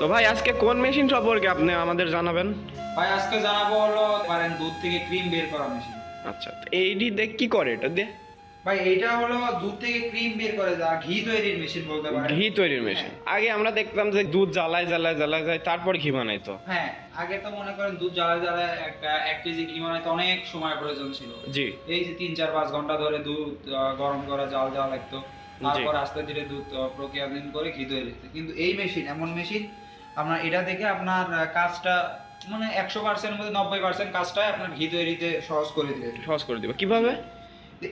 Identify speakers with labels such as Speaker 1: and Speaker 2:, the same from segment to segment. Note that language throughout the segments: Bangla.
Speaker 1: তো ভাই আজকে কোন মেশিন সম্পর্কে আপনি আমাদের জানাবেন?
Speaker 2: ভাই আজকে জানাব হলো পারেন দুধ থেকে ক্রিম বের করা মেশিন
Speaker 1: আচ্ছা তো এইটি দেখ কি করে এটা দিয়ে?
Speaker 2: ভাই এটা হলো দুধ থেকে ক্রিম বের করে যা ঘি তৈরির মেশিন বলতে পারেন।
Speaker 1: ঘি তৈরির মেশিন আগে আমরা দেখতাম যে দুধ জ্বালায় জ্বালায় জ্বালায় যায় তারপর ঘি বানাইতো
Speaker 2: হ্যাঁ আগে তো মনে করেন দুধ জ্বালা জ্বালা একটা এক কেজি ঘি বানাইতে অনেক সময় প্রয়োজন ছিল।
Speaker 1: জি।
Speaker 2: এই যে তিন চার পাঁচ ঘণ্টা ধরে দুধ গরম করা জাল দেওয়া লাগতো। তারপর আস্তে ধীরে দুধ প্রক্রিয়াধীন করে ঘি তৈরি হতো কিন্তু এই মেশিন এমন মেশিন আপনার এটা থেকে আপনার কাজটা মানে একশো পার্সেন্ট মধ্যে নব্বই পার্সেন্ট কাজটাই আপনার ঘি তৈরিতে সহজ করে দিবে।
Speaker 1: সহজ করে দিব। কীভাবে?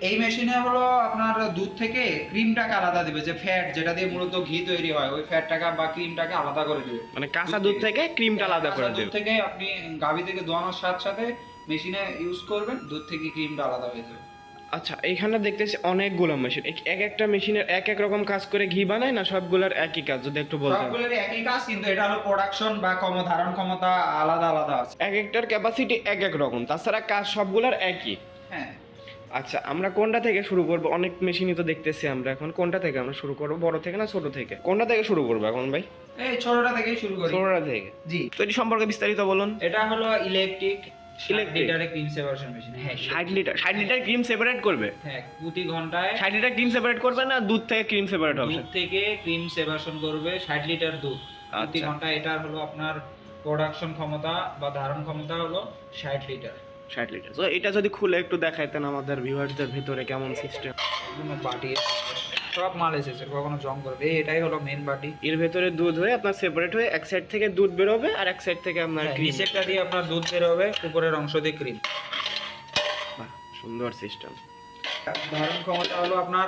Speaker 2: এই মেশিনে হলো আপনার দুধ থেকে ক্রিমটাকে আলাদা দিবে যে ফ্যাট যেটা দিয়ে মূলত ঘি তৈরি হয় ওই ফ্যাটটাকে বা ক্রিমটাকে আলাদা করে দিবে।
Speaker 1: মানে কাঁচা দুধ থেকে ক্রিমটা আলাদা করে দেব
Speaker 2: দুধ থেকে আপনি গাভী থেকে দোয়ানোর সাথে সাথে মেশিনে ইউজ করবেন দুধ থেকে ক্রিমটা আলাদা হয়ে যাবে।
Speaker 1: আচ্ছা এখানে দেখতেছি অনেকগুলো মেশিন এক একটা মেশিনের এক এক রকম কাজ করে ঘি বানায় না সবগুলোর একই কাজ? যদি একটু বলতেন।
Speaker 2: সবগুলোর একই কাজ কিন্তু এটা হলো প্রোডাকশন বা কম ধারণ ক্ষমতা আলাদা আলাদা আছে।
Speaker 1: এক একটার ক্যাপাসিটি এক এক রকম। তাছাড়া কাজ সবগুলোর একই।
Speaker 2: হ্যাঁ।
Speaker 1: আচ্ছা আমরা কোনটা থেকে শুরু করব? অনেক মেশিনই তো দেখতেছি আমরা এখন। কোনটা থেকে আমরা শুরু করব? বড় থেকে না ছোট থেকে? কোনটা থেকে শুরু করব এখন ভাই?
Speaker 2: এই ছোটটা থেকেই শুরু করি।
Speaker 1: ছোটটা থেকে।
Speaker 2: জি।
Speaker 1: তো এটি সম্পর্কে বিস্তারিত বলুন।
Speaker 2: এটা হলো electric
Speaker 1: Electric?
Speaker 2: Electric cream separation machine হ্যাঁ
Speaker 1: ষাট লিটার ষাট লিটার ক্রিম সেপারেট করবে।
Speaker 2: হ্যাঁ প্রতি ঘন্টায়
Speaker 1: ষাট লিটার ক্রিম সেপারেট করবে না দুধ থেকে ক্রিম সেপারেট হবে।
Speaker 2: দুধ থেকে ক্রিম সেপারেশন করবে ষাট লিটার দুধ। প্রতি
Speaker 1: আচ্ছা।
Speaker 2: ঘণ্টা হলো আপনার প্রোডাকশন ক্ষমতা বা ধারণ ক্ষমতা হলো ষাট লিটার
Speaker 1: ষাট লিটার তো এটা যদি খুলে একটু দেখাইতেন আমাদের ভিউয়ারদের ভিতরে কেমন সিস্টেম
Speaker 2: বাটি সব মাল এসেছে কখনো জং করবে এটাই হলো মেন বাটি।
Speaker 1: এর ভেতরে দুধ হয়ে আপনার সেপারেট হয়ে এক সাইড থেকে দুধ বেরোবে আর এক সাইড থেকে আপনার ক্রিম
Speaker 2: নিচেরটা দিয়ে আপনার দুধ বের হবে উপরের অংশ দিয়ে ক্রিম
Speaker 1: সুন্দর সিস্টেম
Speaker 2: ধারণ ক্ষমতা হলো আপনার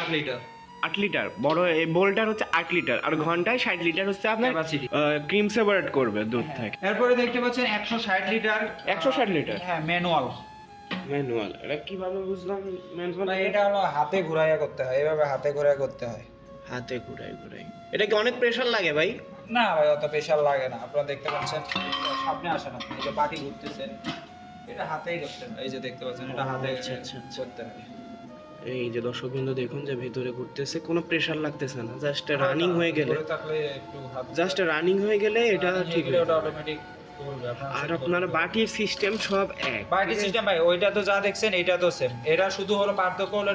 Speaker 2: আট লিটার
Speaker 1: আট লিটার বড় এই বোলটার হচ্ছে আট লিটার আর ঘন্টায় ষাট লিটার হচ্ছে আপনার। ক্রিম সেপারেট করবে দুধ থেকে।
Speaker 2: এরপরে দেখতে পাচ্ছেন একশো ষাট লিটার
Speaker 1: 160 লিটার?
Speaker 2: হ্যাঁ ম্যানুয়াল
Speaker 1: ম্যানুয়াল এটা কীভাবে বুঝলাম? ম্যানুয়াল
Speaker 2: এটা? হলো হাতে ঘুরাইয়া করতে হয় এভাবে হাতে ঘুরাইয়া করতে হয়।
Speaker 1: হাতে ঘুরাই ঘুরাই। এটা কি অনেক প্রেশার লাগে ভাই?
Speaker 2: না ভাই অত প্রেশার লাগে না। আপনারা দেখতে পাচ্ছেন সামনে আসেন আপনি এই যে বাটি ঘুরতেছেন এটা হাতেই করতে হয়। এই যে দেখতে পাচ্ছেন এটা হাতে
Speaker 1: আচ্ছা, আচ্ছা, আচ্ছা।
Speaker 2: করতে হয়।
Speaker 1: এই যে দর্শক বিন্দু দেখুন যে ভিতরে ঘুরতেছে কোনো প্রেশার লাগতেছে না জাস্ট রানিং হয়ে গেলে। জাস্ট রানিং হয়ে গেলে এটা ঠিক
Speaker 2: ওটা
Speaker 1: যাবে।
Speaker 2: অটোমেটিক
Speaker 1: আর আপনার বাটির সিস্টেম সব এক।
Speaker 2: বাকি সিস্টেম ভাই ওইটা তো যা দেখছেন এটা তো সেম এটা শুধু হলো পার্থক্য হলো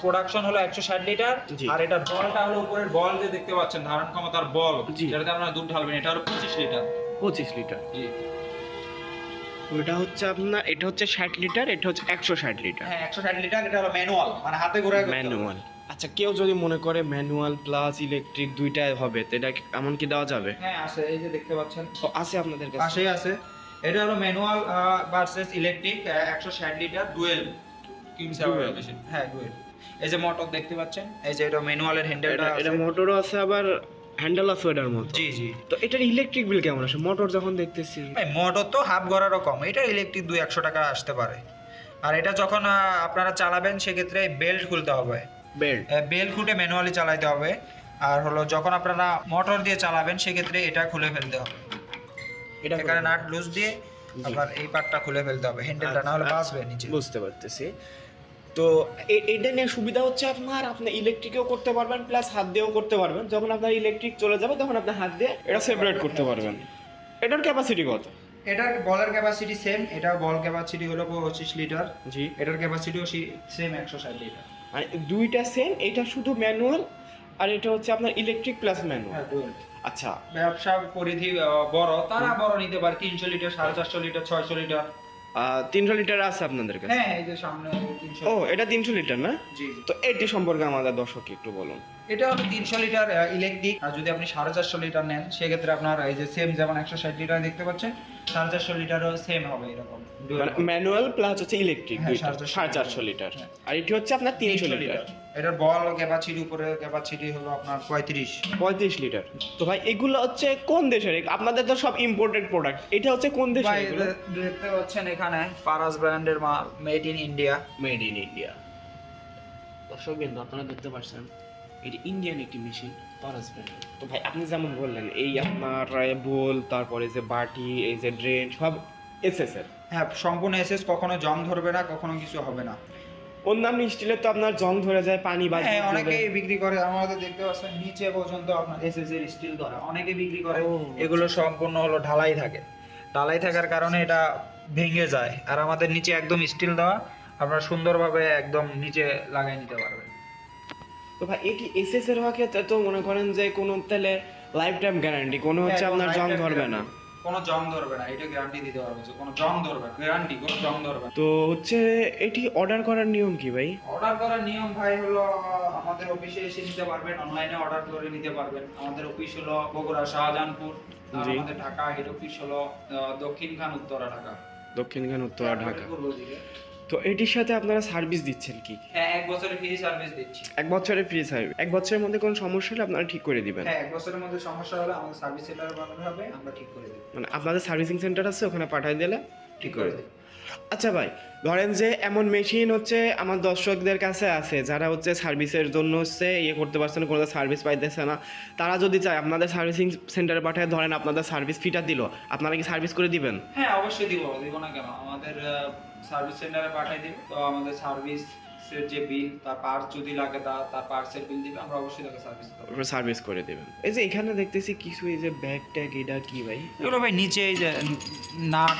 Speaker 2: প্রোডাকশন হলো একশো ষাট লিটার আর এটার বলটা হলো উপরের বল যে দেখতে পাচ্ছেন ধারণ ক্ষমতার বল। যেটাতে আপনারা দুধ ঢালবেন এটা হলো পঁচিশ লিটার
Speaker 1: পঁচিশ লিটার
Speaker 2: জি।
Speaker 1: ওটা হচ্ছে আপনার এটা হচ্ছে ষাট লিটার এটা হচ্ছে একশো ষাট লিটার
Speaker 2: হ্যাঁ একশো ষাট লিটার এটা হলো ম্যানুয়াল মানে হাতে ঘুরে
Speaker 1: ম্যানুয়াল আচ্ছা কেউ যদি মনে করে ম্যানুয়াল প্লাস ইলেকট্রিক দুইটাই হবে তো এটা এমন কি দেওয়া যাবে?
Speaker 2: হ্যাঁ আছে এই যে দেখতে পাচ্ছেন।
Speaker 1: ও, আছে আপনাদের কাছে?
Speaker 2: পাশেই আছে। এটা হলো ম্যানুয়াল ভার্সেস ইলেকট্রিক একশো ষাট লিটার ডুয়েল? মেশিন হ্যাঁ ডুয়েল এই যে মোটর দেখতে পাচ্ছেন এই যে এটা ম্যানুয়ালের হ্যান্ডেলটা
Speaker 1: এটা এটা মোটরও আছে আবার হ্যান্ডেল আছে ওটার মতো।
Speaker 2: জি জি।
Speaker 1: তো এটার ইলেকট্রিক বিল কেমন আসে? মোটর যখন দেখতেছি
Speaker 2: ভাই মোটর তো হাফ গড়ারও কম এটা ইলেকট্রিক দুই একশো টাকা আসতে পারে। আর এটা যখন আপনারা চালাবেন সেক্ষেত্রে বেল্ট খুলতে হবে।
Speaker 1: বেল্ট।
Speaker 2: বেল্ট খুঁটে ম্যানুয়ালি চালাতে হবে। আর হলো যখন আপনারা মোটর দিয়ে চালাবেন সেক্ষেত্রে এটা খুলে ফেলতে হবে।
Speaker 1: এটা
Speaker 2: এখানে নাট লুজ দিয়ে আবার এই পার্টটা খুলে ফেলতে হবে। হ্যান্ডেলটা না হলে বাঁচবে নিচে।
Speaker 1: বুঝতে পারতেছি। তো এটা নিয়ে সুবিধা হচ্ছে আপনার আপনি ইলেকট্রিকেও করতে পারবেন প্লাস হাত দিয়েও করতে পারবেন। যখন আপনার ইলেকট্রিক চলে যাবে তখন আপনি হাত দিয়ে এটা সেপারেট করতে পারবেন। এটার ক্যাপাসিটি কত?
Speaker 2: এটার বলের ক্যাপাসিটি সেম এটা বল ক্যাপাসিটি হলো পঁচিশ লিটার
Speaker 1: জি।
Speaker 2: এটার ক্যাপাসিটিও সেম একশো ষাট লিটার
Speaker 1: দুইটা সেম এটা শুধু ম্যানুয়াল আর এটা হচ্ছে আপনার ইলেকট্রিক প্লাস ম্যানুয়াল।
Speaker 2: হ্যাঁ
Speaker 1: আচ্ছা।
Speaker 2: ব্যবসা পরিধি বড় তারা বড় নিতে পারে তিনশো লিটার সাড়ে চারশো লিটার ছয়শো লিটার।
Speaker 1: তিনশো লিটার আছে আপনাদের কাছে?
Speaker 2: হ্যাঁ এই যে সামনে
Speaker 1: ও এটা তিনশো লিটার না?
Speaker 2: জি
Speaker 1: তো এটি সম্পর্কে আমাদের দর্শক একটু বলুন।
Speaker 2: এটা হলো তিনশো লিটার ইলেকট্রিক আর যদি আপনি সাড়ে চারশো লিটার নেন সেক্ষেত্রে আপনার এই যে সেম যেমন একশো ষাট লিটার দেখতে পাচ্ছেন সাড়ে চারশো লিটারও সেম হবে এরকম।
Speaker 1: ম্যানুয়াল প্লাস হচ্ছে ইলেকট্রিক
Speaker 2: হ্যাঁ, সাড়ে চারশো
Speaker 1: লিটার।
Speaker 2: হ্যাঁ।
Speaker 1: আর এটি হচ্ছে আপনার তিনশো লিটার।
Speaker 2: এটার বল ক্যাপাসিটি উপরে ক্যাপাসিটি হলো আপনার পঁয়ত্রিশ।
Speaker 1: পঁয়ত্রিশ লিটার। তো ভাই এগুলো হচ্ছে কোন দেশের? আপনাদের তো সব ইম্পোর্টেড প্রোডাক্ট এটা হচ্ছে কোন দেশের
Speaker 2: দেখতে পাচ্ছেন এখানে পারাস ব্র্যান্ডের মাল made in India
Speaker 1: made in India দর্শক বিন্দু আপনারা দেখতে পাচ্ছেন এটি ইন্ডিয়ান একটি মেশিন পারাস তো ভাই আপনি যেমন বললেন এই আপনার বোল তারপরে যে বাটি এই যে ড্রেন সব এসএস এর।
Speaker 2: হ্যাঁ সম্পূর্ণ এসএস কখনো জং ধরবে না কখনো কিছু হবে না।
Speaker 1: অন্যান্য স্টিলের তো আপনার জং ধরে যায় পানি বা
Speaker 2: হ্যাঁ অনেকেই বিক্রি করে আমাদের দেখতে পাচ্ছেন নিচে পর্যন্ত আপনার এসএস এর স্টিল ধরা। অনেকে বিক্রি করে
Speaker 1: ও,
Speaker 2: এগুলো সম্পূর্ণ হলো ঢালাই থাকে। ঢালাই থাকার কারণে এটা ভেঙে যায়। আর আমাদের নিচে একদম স্টিল দেওয়া আপনারা সুন্দরভাবে একদম নিচে লাগাই নিতে পারবেন।
Speaker 1: তো ভাই এটি এসএস এর হওয়া ক্ষেত্রে তো মনে করেন যে কোনো তাহলে লাইফ টাইম গ্যারান্টি কোনো হচ্ছে
Speaker 2: হ্যাঁ,
Speaker 1: আপনার জং ধরবে না।
Speaker 2: কোনো জং ধরবে না এটা গ্যারান্টি দিতে পারব যে কোনো জং ধরবে গ্যারান্টি কোনো জং ধরবে
Speaker 1: তো হচ্ছে এটি অর্ডার করার নিয়ম কি ভাই?
Speaker 2: অর্ডার করার নিয়ম ভাই হলো আমাদের অফিসে এসে নিতে পারবেন অনলাইনে অর্ডার করে নিতে পারবেন। আমাদের অফিস হলো বগুড়া শাহজাহানপুর আর আমাদের ঢাকা হেড অফিস হলো দক্ষিণ খান উত্তরা ঢাকা।
Speaker 1: দক্ষিণখান উত্তরা ঢাকা।
Speaker 2: পূর্ব দিকে।
Speaker 1: তো এটির সাথে আপনারা সার্ভিস দিচ্ছেন কি?
Speaker 2: হ্যাঁ এক বছরের ফ্রি সার্ভিস দিচ্ছি।
Speaker 1: এক বছরের ফ্রি সার্ভিস এক বছরের মধ্যে কোনো সমস্যা হলে আপনারা ঠিক করে দিবেন।
Speaker 2: হ্যাঁ এক বছরের মধ্যে সমস্যা হলে আমাদের সার্ভিস সেন্টারে বানানো হবে আমরা ঠিক করে দেব।
Speaker 1: মানে আপনাদের সার্ভিসিং সেন্টার আছে ওখানে পাঠিয়ে দিলে
Speaker 2: ঠিক করে দেব।
Speaker 1: আচ্ছা ভাই ধরেন যে এমন মেশিন হচ্ছে আমার দর্শকদের কাছে আছে যারা হচ্ছে সার্ভিসের জন্য হচ্ছে ইয়ে করতে পারছে না কোনো সার্ভিস পাইতেছে না। তারা যদি চায় আপনাদের সার্ভিসিং সেন্টারে পাঠায় ধরেন আপনাদের সার্ভিস ফিটা দিল আপনারা কি সার্ভিস করে দিবেন?
Speaker 2: হ্যাঁ অবশ্যই দিব দিব না কেন? আমাদের সার্ভিস সেন্টারে পাঠিয়ে দিব তো আমাদের সার্ভিস এর যে বিল তার পার্টস যদি লাগে তা তার পার্টসের বিল দিবে আমরা অবশ্যই তাকে সার্ভিস করব।
Speaker 1: সার্ভিস করে দেবেন। এই যে এখানে দেখতেছি কিছু এই যে ব্যাগ ট্যাগ এটা কি ভাই?
Speaker 2: এগুলো ভাই নিচে এই যে নাট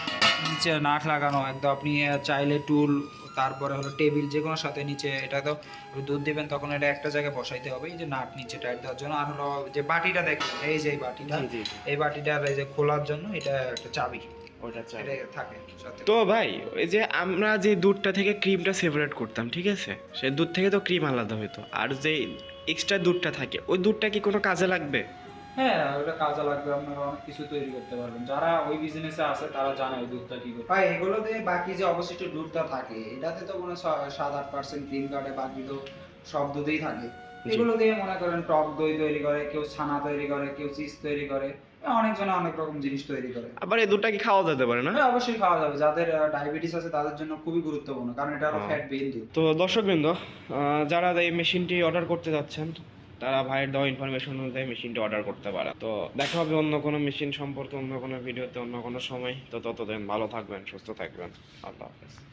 Speaker 2: নিচে নাট লাগানো একদম আপনি চাইলে টুল তারপরে হলো টেবিল যে কোনো সাথে নিচে এটা তো দুধ দেবেন তখন এটা একটা জায়গায় বসাইতে হবে। এই যে নাট নিচে টাইট দেওয়ার জন্য আর হলো যে বাটিটা দেখেন এই যে এই বাটিটা। এই বাটিটার এই যে খোলার জন্য এটা একটা চাবি।
Speaker 1: ওটা চাই
Speaker 2: থাকে
Speaker 1: তো ভাই ওই যে আমরা যে দুধটা থেকে ক্রিমটা সেপারেট করতাম ঠিক আছে? সেই দুধ থেকে তো ক্রিম আলাদা হতো আর যে এক্সট্রা দুধটা থাকে ওই দুধটা কি কোনো কাজে লাগবে?
Speaker 2: হ্যাঁ ওটা কাজে লাগবে আপনারা অনেক কিছু তৈরি করতে পারবেন। যারা ওই বিজনেসে আছে তারা জানে ওই দুধটা কি করে ভাই এগুলোতে বাকি যে অবশিষ্ট দুধটা থাকে এটাতে তো কোনো সাত আট পার্সেন্ট ক্রিম কাটে বাকি তো সব দুধেই থাকে। এগুলো দিয়ে মনে করেন টক দই তৈরি করে কেউ ছানা তৈরি করে কেউ চিজ তৈরি করে অনেকজনে অনেক রকম জিনিস তৈরি করে।
Speaker 1: আবার এই দুধটা কি খাওয়া যেতে পারে না?
Speaker 2: হ্যাঁ অবশ্যই খাওয়া যাবে। যাদের ডায়াবেটিস আছে তাদের জন্য খুবই গুরুত্বপূর্ণ কারণ এটা হলো ফ্যাট বিহীন দুধ।
Speaker 1: তো দর্শকবৃন্দ আহ, যারা এই মেশিনটি অর্ডার করতে যাচ্ছেন তারা ভাইয়ের দেওয়া ইনফরমেশন অনুযায়ী মেশিনটি অর্ডার করতে পারে। তো দেখা হবে অন্য কোনো মেশিন সম্পর্কে, অন্য কোনো ভিডিওতে অন্য কোনো সময়। তো ততদিন ভালো থাকবেন, সুস্থ থাকবেন। আল্লাহ হাফেজ।